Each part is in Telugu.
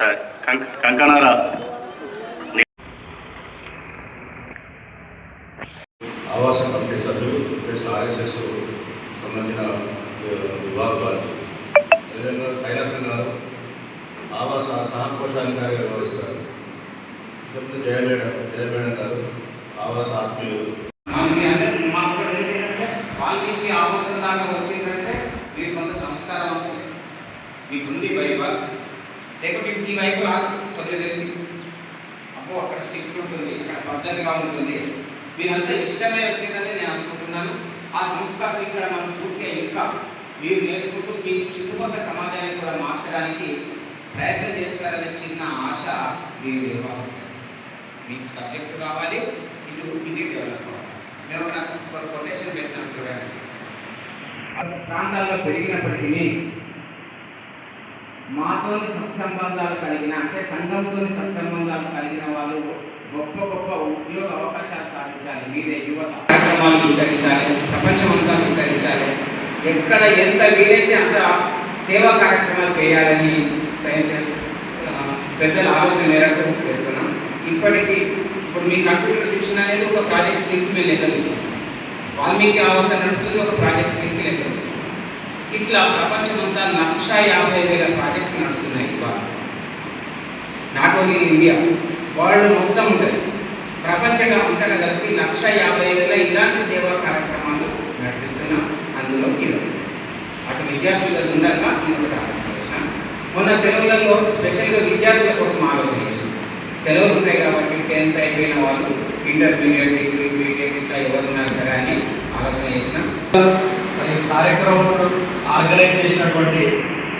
కంక- కంకణాల ఆవాస కమిటీ సభ్యులు ప్లస్ ఆర్ఎస్ఎస్ సంబంధించిన విభాగాలు. అదేవిధంగా కైలాసం గారు ఆవాస సహకోశాధికారిగా వ్యవహరిస్తారు. చెప్తే జయమేడం జయమేడం గారు ఆవాస ఆత్మీయులు. మాకు కూడా తెలిసి ఏంటంటే వాల్మీకి ఆవాసం దాకా వచ్చిందంటే మీరు కొంత సంస్కారవంతులు మీకుంది బైబల్ లేకపోతే ఈ వైపు కొద్దిగా తెలిసి అబ్బో అక్కడ స్టిక్ ఉంటుంది పద్ధతిగా ఉంటుంది. మీరంతా ఇష్టమే వచ్చిందని నేను అనుకుంటున్నాను. ఆ సంస్కారం ఇక్కడ మనం పూర్తిగా ఇంకా మీరు నేర్చుకుంటూ మీ చుట్టుపక్కల సమాజాన్ని కూడా మార్చడానికి ప్రయత్నం చేస్తారనే చిన్న ఆశ మీరు నిర్వాహకులు మీకు సబ్జెక్టు కావాలి ఇటు ఇది డెవలప్ అవ్వాలి. మేము నాకు కొటేషన్ పెట్టినాం చూడండి. ప్రాంతాల్లో పెరిగినప్పటికీ మాతోని సత్సంబంధాలు కలిగిన అంటే సంఘంతోని సత్సంబంధాలు కలిగిన వాళ్ళు గొప్ప గొప్ప ఉద్యోగ అవకాశాలు సాధించాలి. మీరే యువత. కార్యక్రమాలు విస్తరించాలి ప్రపంచం అంతా విస్తరించాలి. ఎక్కడ ఎంత వీలైతే అంత సేవా కార్యక్రమాలు చేయాలని పెద్దల ఆలోచన మేరకు చేస్తున్నాం. ఇప్పటికీ ఇప్పుడు మీ కంప్యూటర్ శిక్షణ అనేది ఒక ప్రాజెక్ట్ కింద మేము లెక్కలిస్తాం వాల్మీకి అవసరం ఒక ప్రాజెక్ట్ కింద లెక్కలిస్తాం ఇట్లా ప్రపంచమంతా లక్ష యాభై వేల ప్రాజెక్ట్ నాట్ ఇండియా. వరల్డ్ మొత్తం ఉంటుంది ప్రపంచంగా అంతటా కలిసి లక్ష యాభై వేల ఇలాంటి సేవా కార్యక్రమాలు నడిపిస్తున్నాం అందులో ఇది అటు విద్యార్థుల ఉండగా ఇది ఒకటి ఆలోచన. మొన్న సెలవులలో స్పెషల్గా విద్యార్థుల కోసం ఆలోచన చేసిన సెలవులు ఉంటాయి కాబట్టి టెన్త్ అయిపోయిన వాళ్ళు ఇంటర్మీడియట్ డిగ్రీ బీటెక్ ఇట్లా ఎవరున్నా సరే అని ఆలోచన చేసిన. మరి కార్యక్రమం ఆర్గనైజ్ చేసినటువంటి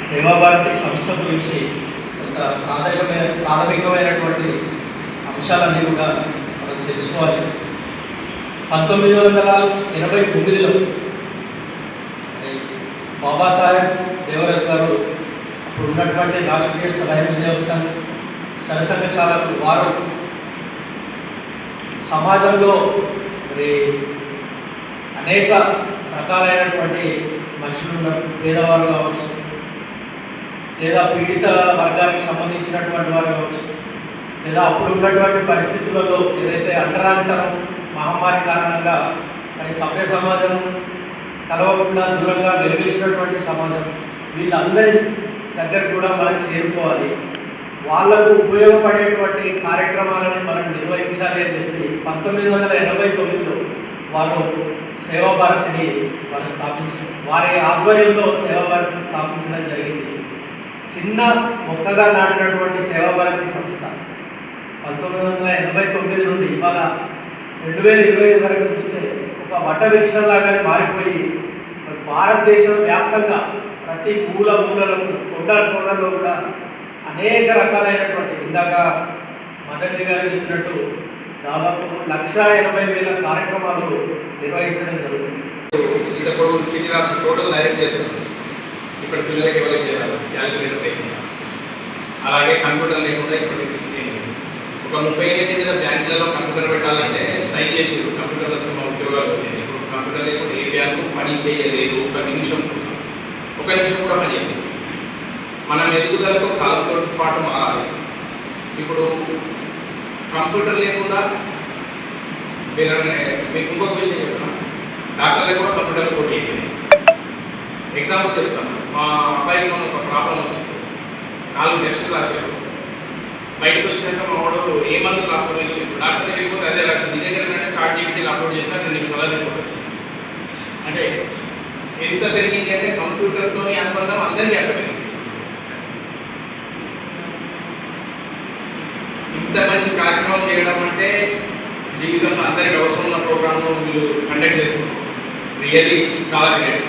సేవాభారతి సంస్థ గురించి ప్రాథమికమైన ప్రాథమికమైనటువంటి అంశాలన్నీ కూడా మనం తెలుసుకోవాలి. పంతొమ్మిది వందల ఎనభై తొమ్మిదిలో బాబాసాహెబ్ దేవరస్ గారు అప్పుడు ఉన్నటువంటి రాష్ట్రీయ స్వయం సేవక్ సంఘ్ సరసంఘచాలకు వారు సమాజంలో మరి అనేక రకాలైనటువంటి మనుషులు ఉన్నారు. పేదవారు కావచ్చు లేదా పీడిత వర్గానికి సంబంధించినటువంటి వారు కావచ్చు లేదా అప్పుడు ఉన్నటువంటి పరిస్థితులలో ఏదైతే అంటరానితనం మహమ్మారి కారణంగా మరి సభ్య సమాజం కలవకుండా దూరంగా నిర్మించినటువంటి సమాజం వీళ్ళందరి దగ్గర కూడా మనం చేరుకోవాలి. వాళ్ళకు ఉపయోగపడేటువంటి కార్యక్రమాలను మనం నిర్వహించాలి అని చెప్పి పంతొమ్మిది వందల ఎనభై తొమ్మిదిలో వారు సేవా భారతిని వారు స్థాపించారు. వారి ఆధ్వర్యంలో సేవాభారతిని స్థాపించడం జరిగింది. చిన్న మొక్కగా నాటినటువంటి సేవా భారతి సంస్థ. పంతొమ్మిది వందల ఎనభై తొమ్మిది నుండి ఇవాళ రెండు వేల ఇరవై ఐదు వరకు చూస్తే ఒక వట వృక్షంలాగానే మారిపోయి భారతదేశం వ్యాప్తంగా ప్రతి మూల మూలలకు కొండ కొండలో కూడా అనేక రకాలైనటువంటి ఇందాక మదర్జీ గారు చెప్పినట్టు దాదాపు లక్ష ఎనభై వేల కార్యక్రమాలు నిర్వహించడం జరుగుతుంది. ఇంత పొడవు చిట్టి రాష్ట్ర టోటల్ డైరెక్ట్ చేస్తాం ఇప్పుడు పిల్లలకి అలాగే కంప్యూటర్ లేకుండా ఇప్పుడు ఒక ముప్పై ఏళ్ళ కింద బ్యాంకులలో కంప్యూటర్ పెట్టాలంటే సైన్ చేసారు కంప్యూటర్ వస్తున్న మా ఉద్యోగాలు వచ్చాయి. ఇప్పుడు కంప్యూటర్ లేకుండా ఏ బ్యాంకు పని చేయలేదు. ఒక నిమిషం కూడా. ఒక నిమిషం కూడా పని చేయలేదు. మనం ఎదుగుదలకు కాలంతో పాటు మారాలి. ఇప్పుడు కంప్యూటర్ లేకుండా మీరు మీకు ఇంకొక విషయం చెప్తాను డాక్టర్లు కూడా కంప్యూటర్ పోటీ ఎగ్జాంపుల్ చెప్తాను. మా అబ్బాయికి ఒక ప్రాబ్లం వచ్చింది. నాలుగు టెస్టులు రాశారు. బయటకు వచ్చినాక మా వాడు ఏ మందు రాస్తారో ఇచ్చిండు డాక్టర్ దగ్గరికి పోతే అదే రాసింది ఇదే దగ్గర చార్ట్ జీపీటీలు అప్లోడ్ చేసినా రెండు నిమిషాల రిపోర్ట్ వచ్చింది. అంటే ఎంత పెరిగింది అంటే కంప్యూటర్తో అనుబంధం అందరికీ అంత పెరిగింది ఇంత మంచి కార్యక్రమం చేయడం అంటే జీవితంలో అందరికి అవసరం ఉన్న ప్రోగ్రామ్ మీరు కండక్ట్ చేస్తున్నారు. రియల్లీ చాలా గ్రేట్